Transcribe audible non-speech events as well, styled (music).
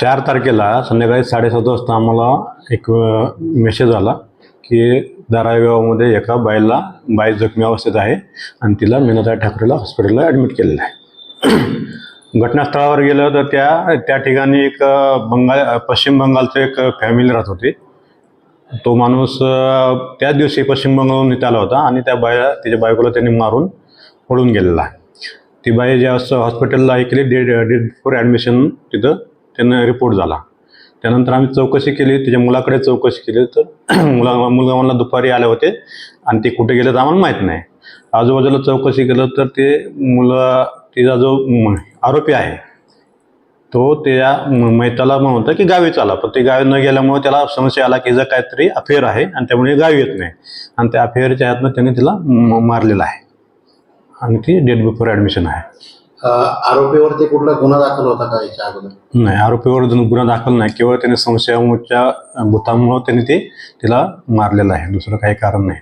चार तारखेला संध्याकाळी साडेसात वाजता आम्हाला एक मेसेज आला की धारागावमध्ये एका बाईला बाई जखमी अवस्थेत आहे आणि तिला मीनाताई ठाकरेला हॉस्पिटलला ॲडमिट केलेलं आहे घटनास्थळावर गेलं तर त्या त्या ठिकाणी एक बंगाल पश्चिम बंगालचं एक फॅमिली राहत होती तो माणूस त्याच दिवशी पश्चिम बंगालहून इथे आला होता आणि त्या बाया त्याच्या बायकोला त्यांनी मारून पळून गेलेला आहे ती बाई ज्या हॉस्पिटलला ऐकली डेड डेड फॉर ॲडमिशन तिथं त्यांना रिपोर्ट झाला. त्यानंतर आम्ही चौकशी केली त्याच्या मुलाकडे चौकशी केली तर (clears throat) मुला मुलगा मला दुपारी आले होते आणि ते कुठे गेले तर आम्हाला माहीत नाही. आजूबाजूला चौकशी केलं तर ते मुलं तिचा जो आरोपी आहे तो त्या म- मैताला म्हणतो की गावी चाला. पण ते गावी न गेल्यामुळे त्याला समस्या आला की जर काहीतरी अफेअर आहे आणि त्यामुळे गावी येत नाही. आणि त्या अफेअरच्या हातनं त्याने तिला म- मारलेलं आहे. आणि ती डेट बिफोर ॲडमिशन आहे. आरोपीवर आरोपीवरती कुठला गुन्हा दाखल होता का याच्या अगोदर? नाही आरोपीवर अजून गुन्हा दाखल नाही. केवळ त्याने संशयाच्या भूतामुळं त्याने ते तिला मारलेलं आहे. दुसरं काही कारण नाही.